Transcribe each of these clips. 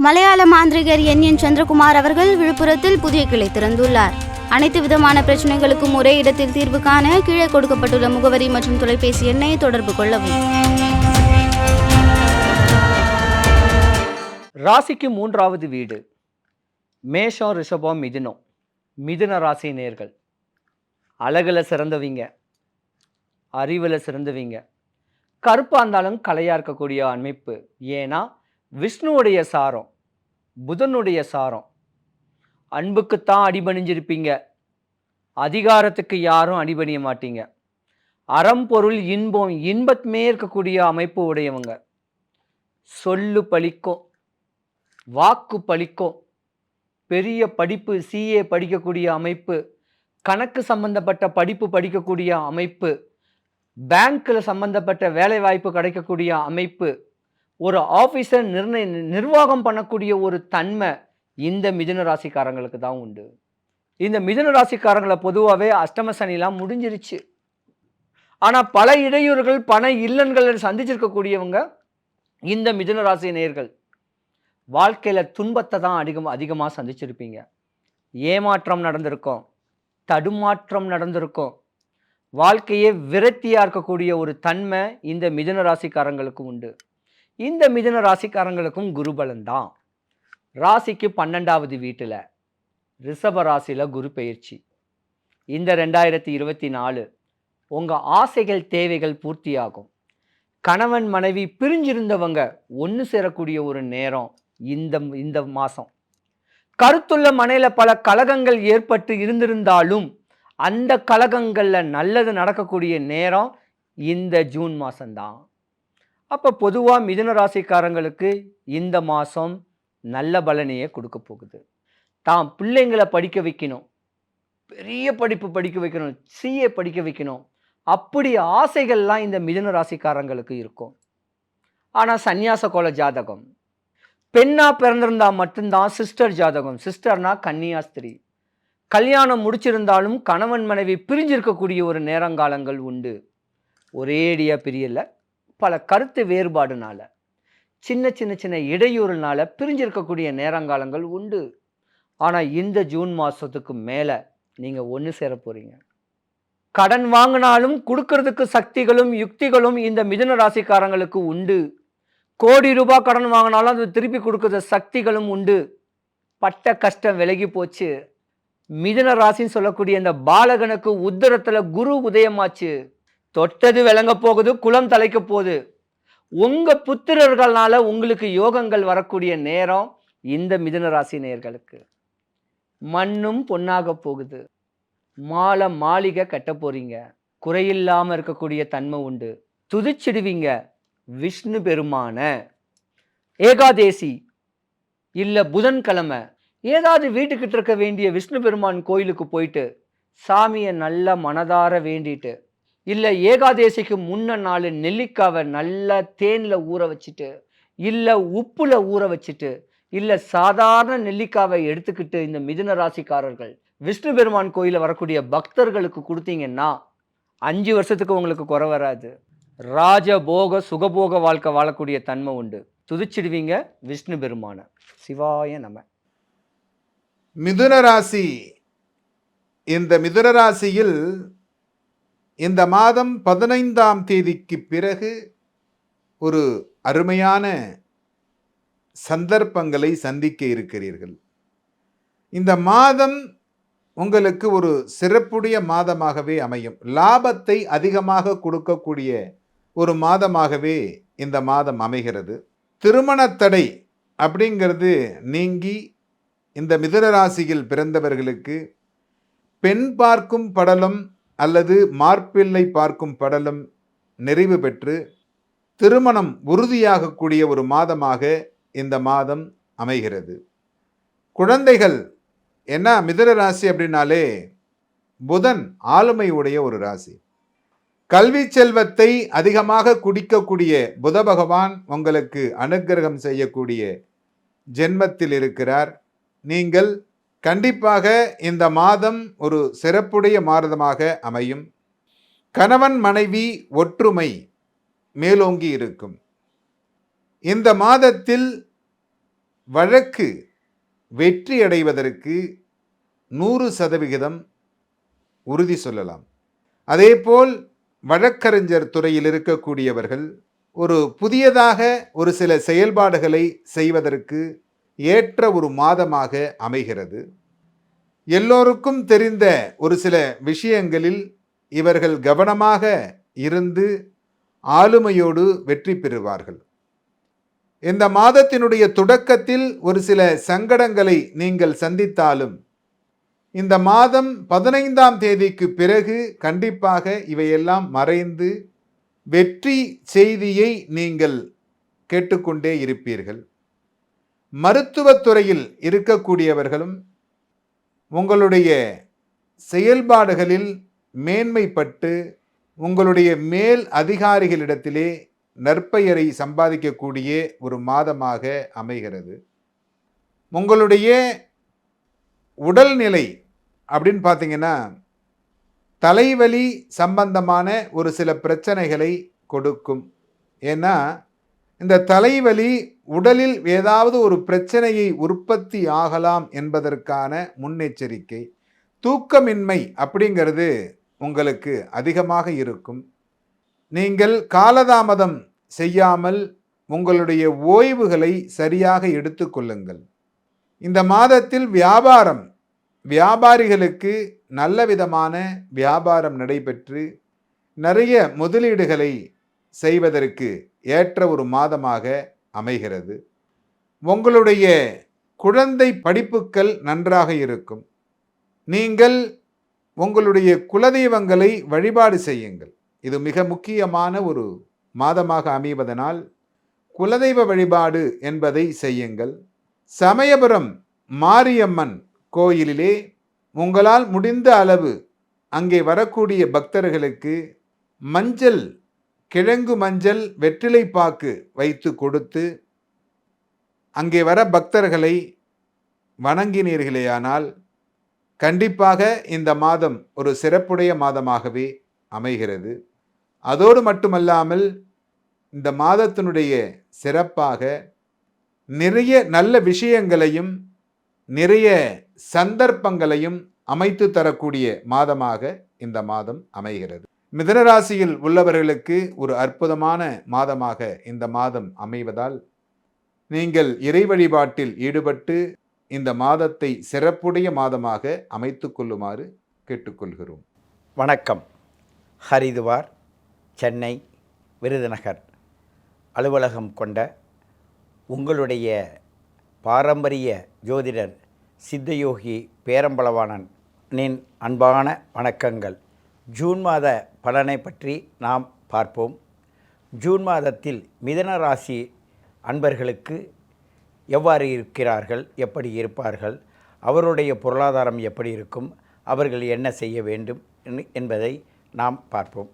மலையாள மாந்திரிகர் என். என். சந்திரகுமார் அவர்கள் விழுப்புரத்தில் புதிய கிளை திறந்துள்ளார். அனைத்து விதமான பிரச்சனைகளுக்கும் ஒரே இடத்தில் தீர்வு காண கீழே கொடுக்கப்பட்டுள்ள முகவரி மற்றும் தொலைபேசி எண்ணை தொடர்பு கொள்ளவும். ராசிக்கு மூன்றாவது வீடு. மேஷம் ரிஷபம் மிதுனம். மிதுன ராசி நேர்கள். அழகில் சிறந்தவங்க. அறிவில் சிறந்தவங்க. கருப்பாக இருந்தாலும் கலையாக இருக்கக்கூடிய அமைப்பு. ஏன்னா விஷ்ணுவுடைய சாரம் புதனுடைய சாரம். அன்புக்குத்தான் அடிபணிஞ்சிருப்பீங்க. அதிகாரத்துக்கு யாரும் அடிபணிய மாட்டீங்க. அறம்பொருள் இன்பம் இன்பத்துமே இருக்கக்கூடிய அமைப்பு உடையவங்க. சொல்லு பழிக்கும் வாக்கு பழிக்கும். பெரிய படிப்பு சிஏ படிக்கக்கூடிய அமைப்பு கணக்கு சம்பந்தப்பட்ட படிப்பு படிக்கக்கூடிய அமைப்பு பேங்க்கில் சம்பந்தப்பட்ட வேலைவாய்ப்பு கிடைக்கக்கூடிய அமைப்பு ஒரு ஆஃபீஸர் நிர்ணய நிர்வாகம் பண்ணக்கூடிய ஒரு தன்மை இந்த மிதுன ராசிக்காரங்களுக்கு தான் உண்டு. இந்த மிதுன ராசிக்காரங்களை பொதுவாகவே அஷ்டம சனிலாம் முடிஞ்சிருச்சு. ஆனால் பல இடையூறுகள் பண இல்லன்களை சந்திச்சிருக்கக்கூடியவங்க இந்த மிதுன ராசி நேர்கள் வாழ்க்கையில் துன்பத்தை தான் அதிகம் அதிகமாக சந்திச்சிருப்பீங்க. ஏமாற்றம் நடந்திருக்கும் தடுமாற்றம் நடந்திருக்கும். வாழ்க்கையே விரக்தியாக இருக்கக்கூடிய ஒரு தன்மை இந்த மிதுன ராசிக்காரங்களுக்கு உண்டு. இந்த மிதுன ராசிக்காரங்களுக்கும் குருபலன் தான் ராசிக்கு பன்னெண்டாவது வீட்டில் ரிஷப ராசியில் குரு பெயர்ச்சி. இந்த ரெண்டாயிரத்தி இருபத்தி நாலு உங்கள் ஆசைகள் தேவைகள் பூர்த்தியாகும். கணவன் மனைவி பிரிஞ்சிருந்தவங்க ஒன்று சேரக்கூடிய ஒரு நேரம் இந்த இந்த மாதம் கருத்துள்ள மனையில் பல கலகங்கள் ஏற்பட்டு இருந்திருந்தாலும் அந்த கலகங்களில் நல்லது நடக்கக்கூடிய நேரம் இந்த ஜூன் மாதம்தான் அப்போ பொதுவாக மிதுன ராசிக்காரங்களுக்கு இந்த மாதம் நல்ல பலனையே கொடுக்க போகுது. தாம் பிள்ளைங்களை படிக்க வைக்கணும். பெரிய படிப்பு படிக்க வைக்கணும். சிஏ படிக்க வைக்கணும். அப்படி ஆசைகள்லாம் இந்த மிதுன ராசிக்காரங்களுக்கு இருக்கும். ஆனால் சந்நியாச கோல ஜாதகம். பெண்ணாக பிறந்திருந்தா மட்டும்தான் சிஸ்டர் ஜாதகம். சிஸ்டர்னா கன்னியாஸ்திரி. கல்யாணம் முடிச்சிருந்தாலும் கணவன் மனைவி பிரிஞ்சிருக்கக்கூடிய ஒரு நேரங்காலங்கள் உண்டு. ஒரேடியாக பிரியலை. பல கருத்து வேறுபாடுனால சின்ன சின்ன சின்ன இடையூறுனால பிரிஞ்சிருக்கக்கூடிய நேரங்காலங்கள் உண்டு. ஆனால் இந்த ஜூன் மாதத்துக்கு மேலே நீங்கள் ஒன்று சேர போகிறீங்க கடன் வாங்கினாலும் கொடுக்கறதுக்கு சக்திகளும் யுக்திகளும் இந்த மிதுன ராசிக்காரங்களுக்கு உண்டு. கோடி ரூபாய் கடன் வாங்கினாலும் அது திருப்பி கொடுக்குற சக்திகளும் உண்டு. பட்ட கஷ்டம் விலகி போச்சு. மிதுன ராசின்னு சொல்லக்கூடிய இந்த பாலகனுக்கு உத்தரத்தில் குரு உதயமாச்சு. தொட்டது விளங்க போகுது குளம் தலைக்க போகுது. உங்க புத்திரர்களால உங்களுக்கு யோகங்கள் வரக்கூடிய நேரம் இந்த மிதுன ராசி நேர்களுக்கு மண்ணும் பொன்னாக போகுது. மாலை மாளிகை கட்ட போறீங்க. குறையில்லாமல் இருக்கக்கூடிய தன்மை உண்டு. துதிச்சிடுவீங்க. விஷ்ணு பெருமான. ஏகாதேசி. இல்லை புதன்கிழமை. ஏதாவது வீட்டுக்கிட்ட இருக்க வேண்டிய விஷ்ணு பெருமான் கோயிலுக்கு போயிட்டு சாமியை நல்லா மனதார வேண்டிட்டு இல்லை ஏகாதேசிக்கு முன்ன நாள் நெல்லிக்காவை நல்லா தேனில் ஊற வச்சுட்டு இல்லை உப்பில் ஊற வச்சுட்டு இல்லை சாதாரண நெல்லிக்காவை எடுத்துக்கிட்டு இந்த மிதுன ராசிக்காரர்கள் விஷ்ணு பெருமான் கோயிலில் வரக்கூடிய பக்தர்களுக்கு கொடுத்தீங்கன்னா அஞ்சு வருஷத்துக்கு உங்களுக்கு குறை வராது. ராஜபோக சுகபோக வாழ்க்கை வாழக்கூடிய தன்மை உண்டு. துதிச்சிடுவீங்க விஷ்ணு பெருமான. சிவாய நம. மிதுன ராசி இந்த மிதுன ராசியில் இந்த மாதம் பதினைந்தாம் தேதிக்கு பிறகு ஒரு அருமையான சந்தர்ப்பங்களை சந்திக்க இருக்கிறீர்கள். இந்த மாதம் உங்களுக்கு ஒரு சிறப்புடைய மாதமாகவே அமையும். லாபத்தை அதிகமாக கொடுக்கக்கூடிய ஒரு மாதமாகவே இந்த மாதம் அமைகிறது. திருமணத்தடை அப்படிங்கிறது நீங்கி இந்த மிதுன ராசியில் பிறந்தவர்களுக்கு பெண் பார்க்கும் படலம் அல்லது மார்பிள்ளை பார்க்கும் படலம் நிறைவு பெற்று திருமணம் உறுதியாகக்கூடிய ஒரு மாதமாக இந்த மாதம் அமைகிறது. குழந்தைகள் என்ன? மிதர ராசி அப்படின்னாலே புதன் ஆளுமை உடைய ஒரு ராசி. கல்வி செல்வத்தை அதிகமாக குடிக்கக்கூடிய புத பகவான் உங்களுக்கு அனுக்கிரகம் செய்யக்கூடிய ஜென்மத்தில் இருக்கிறார். நீங்கள் கண்டிப்பாக இந்த மாதம் ஒரு சிறப்புடைய மாதமாக அமையும். கணவன் மனைவி ஒற்றுமை மேலோங்கி இருக்கும். இந்த மாதத்தில் வழக்கு வெற்றி அடைவதற்கு நூறு சதவிகிதம் உறுதி சொல்லலாம். அதேபோல் வழக்கறிஞர் துறையில் இருக்கக்கூடியவர்கள் ஒரு புதியதாக ஒரு சில செயல்பாடுகளை செய்வதற்கு ஏற்ற ஒரு மாதமாக அமைகிறது. எல்லோருக்கும் தெரிந்த ஒரு சில விஷயங்களில் இவர்கள் கவனமாக இருந்து ஆளுமையோடு வெற்றி பெறுவார்கள். இந்த மாதத்தினுடைய தொடக்கத்தில் ஒரு சில சங்கடங்களை நீங்கள் சந்தித்தாலும் இந்த மாதம் பதினைந்தாம் தேதிக்கு பிறகு கண்டிப்பாக இவையெல்லாம் மறைந்து வெற்றி செய்தியை நீங்கள் கேட்டுக்கொண்டே இருப்பீர்கள். மருத்துவத்துறையில் இருக்கக்கூடியவர்களும் உங்களுடைய செயல்பாடுகளில் மேன்மைப்பட்டு உங்களுடைய மேல் அதிகாரிகளிடத்திலே நற்பெயரை சம்பாதிக்கக்கூடிய ஒரு மாதமாக அமைகிறது. உங்களுடைய உடல்நிலை அப்படின்னு பார்த்தீங்கன்னா தலைவலி சம்பந்தமான ஒரு சில பிரச்சனைகளை கொடுக்கும். ஏன்னா இந்த தலைவலி உடலில் ஏதாவது ஒரு பிரச்சனையை உற்பத்தி ஆகலாம் என்பதற்கான முன்னெச்சரிக்கை. தூக்கமின்மை அப்படிங்கிறது உங்களுக்கு அதிகமாக இருக்கும். நீங்கள் காலதாமதம் செய்யாமல் உங்களுடைய ஓய்வுகளை சரியாக எடுத்துக்கொள்ளுங்கள் இந்த மாதத்தில் வியாபாரம் வியாபாரிகளுக்கு நல்ல விதமான வியாபாரம் நடைபெற்று நிறைய முதலீடுகளை செய்வதற்கு ஏற்ற ஒரு மாதமாக அமைகிறது. உங்களுடைய குழந்தை படிப்புக்கள் நன்றாக இருக்கும். நீங்கள் உங்களுடைய குலதெய்வங்களை வழிபாடு செய்யுங்கள். இது மிக முக்கியமான ஒரு மாதமாக அமைவதனால் குலதெய்வ வழிபாடு என்பதை செய்யுங்கள். சமயபுரம் மாரியம்மன் கோயிலிலே உங்களால் முடிந்த அளவு அங்கே வரக்கூடிய பக்தர்களுக்கு மஞ்சள் கிழங்கு மஞ்சள் வெற்றிலை பாக்கு வைத்து கொடுத்து அங்கே வர பக்தர்களை வணங்கினீர்களேயானால் கண்டிப்பாக இந்த மாதம் ஒரு சிறப்புடைய மாதமாகவே அமைகிறது. அதோடு மட்டுமல்லாமல் இந்த மாதத்தினுடைய சிறப்பாக நிறைய நல்ல விஷயங்களையும் நிறைய சந்தர்ப்பங்களையும் அமைத்து தரக்கூடிய மாதமாக இந்த மாதம் அமைகிறது. மிதனராசியில் உள்ளவர்களுக்கு ஒரு அற்புதமான மாதமாக இந்த மாதம் அமைவதால் நீங்கள் இறை வழிபாட்டில் ஈடுபட்டு இந்த மாதத்தை சிறப்புடைய மாதமாக அமைத்து கொள்ளுமாறு கேட்டுக்கொள்கிறோம். வணக்கம். ஹரிதுவார் சென்னை விருதுநகர் அலுவலகம் கொண்ட உங்களுடைய பாரம்பரிய ஜோதிடர் சித்தயோகி பேரம்பளவாணன் நின் அன்பான வணக்கங்கள். ஜூன் மாத பலனை பற்றி நாம் பார்ப்போம். ஜூன் மாதத்தில் மிதன ராசி அன்பர்களுக்கு எவ்வாறு இருக்கிறார்கள் எப்படி இருப்பார்கள் அவருடைய பொருளாதாரம் எப்படி இருக்கும் அவர்கள் என்ன செய்ய வேண்டும் என்று- என்பதை நாம் பார்ப்போம்.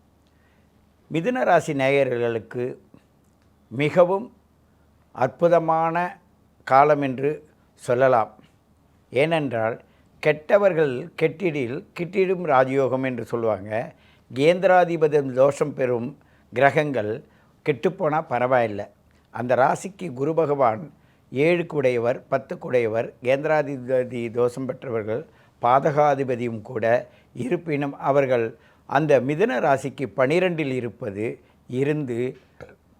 மிதுன ராசி நேயர்களுக்கு மிகவும் அற்புதமான காலம் என்று சொல்லலாம். ஏனென்றால் கெட்டவர்கள் கெட்டிடில் கிட்டிடும் ராஜயோகம் என்று சொல்லுவாங்க. கேந்திராதிபதி தோஷம் பெறும் கிரகங்கள் கெட்டுப்போனால் பரவாயில்லை. அந்த ராசிக்கு குரு பகவான் ஏழுக்கு உடையவர் பத்துக்கு கேந்திராதிபதி தோஷம் பெற்றவர்கள் பாதகாதிபதியும் கூட இருப்பினும் அவர்கள் அந்த மிதன ராசிக்கு பனிரெண்டில் இருப்பது இருந்து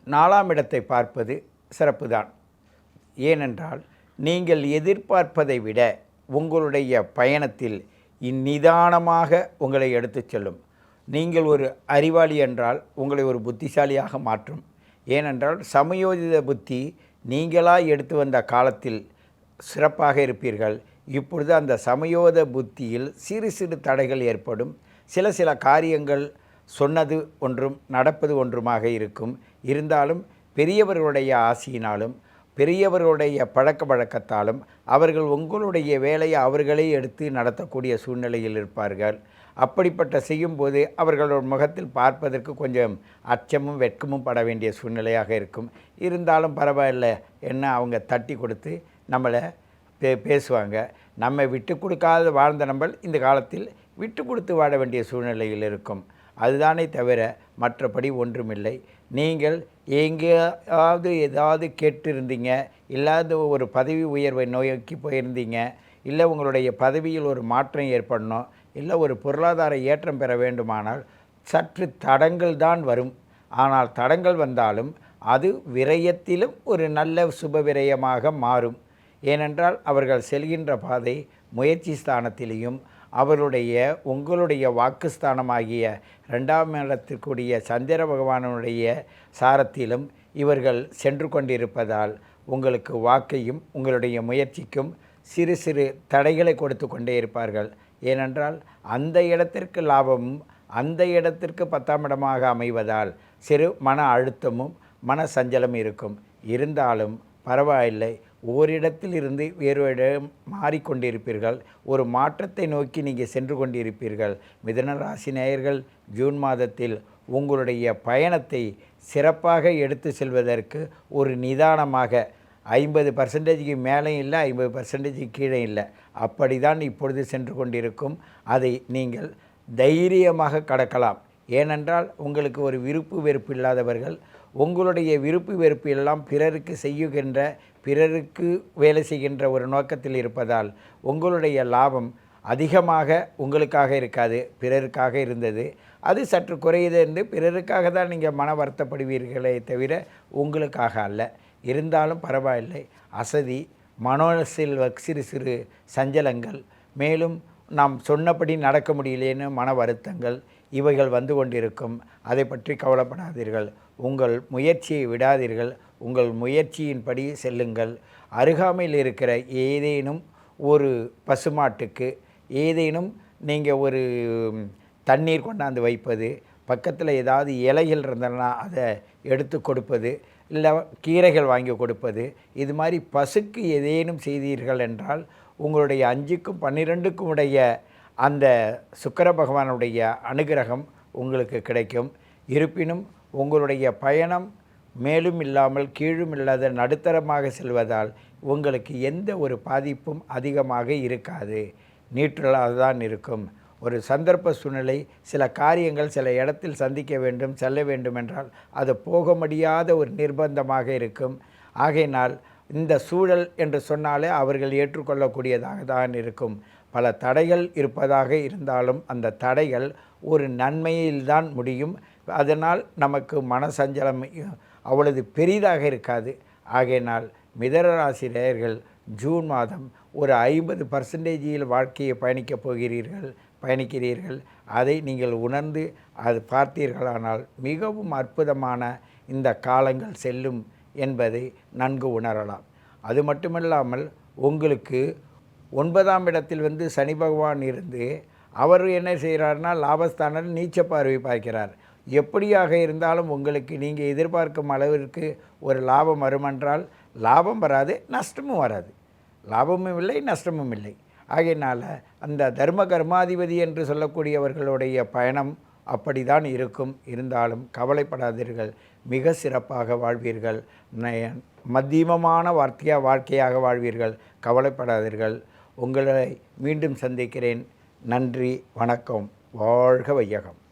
நாலாம் இடத்தை பார்ப்பது சிறப்பு தான் ஏனென்றால் நீங்கள் எதிர்பார்ப்பதை விட உங்களுடைய பயணத்தில் இந்நிதானமாக உங்களை எடுத்துச் செல்லும். நீங்கள் ஒரு அறிவாளி என்றால் உங்களை ஒரு புத்திசாலியாக மாற்றும். ஏனென்றால் சமயோஜித புத்தி நீங்களாக எடுத்து வந்த காலத்தில் சிறப்பாக இருப்பீர்கள். இப்பொழுது அந்த சமயோத புத்தியில் சிறு சிறு தடைகள் ஏற்படும். சில சில காரியங்கள் சொன்னது ஒன்றும் நடப்பது ஒன்றுமாக இருக்கும். இருந்தாலும் பெரியவர்களுடைய ஆசையினாலும் பெரியவர்களுடைய பழக்க வழக்கத்தாலும் அவர்கள் உங்களுடைய வேலையை அவர்களே எடுத்து நடத்தக்கூடிய சூழ்நிலையில் இருப்பார்கள். அப்படிப்பட்ட செய்யும்போது அவர்களோட முகத்தில் பார்ப்பதற்கு கொஞ்சம் அச்சமும் வெட்கமும் பட வேண்டிய சூழ்நிலையாக இருக்கும். இருந்தாலும் பரவாயில்ல என்ன அவங்க தட்டி கொடுத்து நம்மளை பே பேசுவாங்க. நம்ம விட்டு கொடுக்காத வாழ்ந்த நம்ம இந்த காலத்தில் விட்டு கொடுத்து வாழ வேண்டிய சூழ்நிலையில் இருக்கும். அதுதானே தவிர மற்றபடி ஒன்றுமில்லை. நீங்கள் எங்கேயாவது ஏதாவது கேட்டிருந்தீங்க இல்லாத ஒரு பதவி உயர்வை நோக்கி போயிருந்தீங்க இல்லை உங்களுடைய பதவியில் ஒரு மாற்றம் ஏற்படணும் இல்லை ஒரு பொருளாதார ஏற்றம் பெற வேண்டுமானால் சற்று தடங்கள் தான் வரும். ஆனால் தடங்கள் வந்தாலும் அது விரயத்திலும் ஒரு நல்ல சுப விரயமாக மாறும். ஏனென்றால் அவர்கள் செல்கின்ற பாதை முயற்சி ஸ்தானத்திலையும் அவருடைய உங்களுடைய வாக்குஸ்தானமாகிய ரெண்டாம் இடத்திற்குரிய சந்திர பகவானுடைய சாரத்திலும் இவர்கள் சென்று கொண்டிருப்பதால் உங்களுக்கு வாக்கையும் உங்களுடைய முயற்சிக்கும் சிறு சிறு தடைகளை கொடுத்து கொண்டே இருப்பார்கள். ஏனென்றால் அந்த இடத்திற்கு லாபமும் அந்த இடத்திற்கு பத்தாம் இடமாக அமைவதால் சிறு மன அழுத்தமும் மன சஞ்சலம் இருக்கும். இருந்தாலும் பரவாயில்லை. ஓரிடத்தில் இருந்து வேறு இடம் மாறிக்கொண்டிருப்பீர்கள். ஒரு மாற்றத்தை நோக்கி நீங்கள் சென்று கொண்டிருப்பீர்கள். மிதன ராசி நேயர்கள் ஜூன் மாதத்தில் உங்களுடைய பயணத்தை சிறப்பாக எடுத்து செல்வதற்கு ஒரு நிதானமாக ஐம்பது பர்சன்டேஜுக்கு மேலே இல்லை ஐம்பது பர்சன்டேஜுக்கு கீழே இல்லை. அப்படி தான் இப்பொழுது சென்று கொண்டிருக்கும். அதை நீங்கள் தைரியமாக கடக்கலாம். ஏனென்றால் உங்களுக்கு ஒரு விருப்பு வெறுப்பு இல்லாதவர்கள் உங்களுடைய விருப்பு வெறுப்பு எல்லாம் பிறருக்கு செய்யுகின்ற பிறருக்கு வேலை செய்கின்ற ஒரு நோக்கத்தில் இருப்பதால் உங்களுடைய லாபம் அதிகமாக உங்களுக்காக இருக்காது பிறருக்காக இருந்தது. அது சற்று குறையுது என்று பிறருக்காக தான் நீங்கள் மன வருத்தப்படுவீர்களே தவிர உங்களுக்காக அல்ல. இருந்தாலும் பரவாயில்லை. அசதி மனோசில் சிறு சிறு சஞ்சலங்கள். மேலும் நாம் சொன்னபடி நடக்க முடியலேன்னு மன வருத்தங்கள். இவைகள் வந்து கொண்டிருக்கும். அதை பற்றி கவலைப்படாதீர்கள். உங்கள் முயற்சியை விடாதீர்கள். உங்கள் முயற்சியின்படி செல்லுங்கள். அருகாமையில் இருக்கிற ஏதேனும் ஒரு பசுமாட்டுக்கு ஏதேனும் நீங்கள் ஒரு தண்ணீர் கொண்டாந்து வைப்பது பக்கத்தில் ஏதாவது இலைகள் இருந்ததுன்னா அதை எடுத்து கொடுப்பது இல்லை கீரைகள் வாங்கி கொடுப்பது இது மாதிரி பசுக்கு ஏதேனும் செய்தீர்கள் என்றால் உங்களுடைய அஞ்சுக்கும் பன்னிரெண்டுக்கும் உடைய அந்த சுக்கர பகவானுடைய அனுகிரகம் உங்களுக்கு கிடைக்கும். இருப்பினும் உங்களுடைய பயணம் மேலும் இல்லாமல் கீழும் இல்லாத நடுத்தரமாக செல்வதால் உங்களுக்கு எந்த ஒரு பாதிப்பும் அதிகமாக இருக்காது. நீற்றலாக தான் இருக்கும். ஒரு சந்தர்ப்ப சூழ்நிலை சில காரியங்கள் சில இடத்தில் சந்திக்க வேண்டும் செல்ல வேண்டும் என்றால் அது போக முடியாத ஒரு நிர்பந்தமாக இருக்கும். ஆகையினால் இந்த சூழல் என்று சொன்னாலே அவர்கள் ஏற்றுக்கொள்ளக்கூடியதாக தான் இருக்கும். பல தடைகள் இருப்பதாக இருந்தாலும் அந்த தடைகள் ஒரு நன்மையில்தான் முடியும். அதனால் நமக்கு மனசஞ்சலம் அவ்வளவு பெரிதாக இருக்காது. ஆகையினால் மிதனராசிரியர்கள் ஜூன் மாதம் ஒரு ஐம்பது பர்சன்டேஜில் வாழ்க்கையை பயணிக்கப் போகிறீர்கள் பயணிக்கிறீர்கள். அதை நீங்கள் உணர்ந்து அது பார்த்தீர்களானால் மிகவும் அற்புதமான இந்த காலங்கள் செல்லும் என்பதை நன்கு உணரலாம். அது மட்டுமில்லாமல் உங்களுக்கு ஒன்பதாம் இடத்தில் வந்து சனி பகவான் இருந்து அவர் என்ன செய்கிறார்னா லாபஸ்தானர் நீச்ச பார்வை பார்க்கிறார். எப்படியாக இருந்தாலும் உங்களுக்கு நீங்கள் எதிர்பார்க்கும் அளவிற்கு ஒரு லாபம் வருமென்றால் லாபம் வராது நஷ்டமும் வராது. லாபமும் இல்லை நஷ்டமும் இல்லை. ஆகையினால் அந்த தர்ம கர்மாதிபதி என்று சொல்லக்கூடியவர்களுடைய பயணம் அப்படிதான் இருக்கும். இருந்தாலும் கவலைப்படாதீர்கள். மிக சிறப்பாக வாழ்வீர்கள். மத்தியமமான வார்த்தையாக வாழ்க்கையாக வாழ்வீர்கள். கவலைப்படாதீர்கள். உங்களை மீண்டும் சந்திக்கிறேன். நன்றி வணக்கம். வாழ்க வையகம்.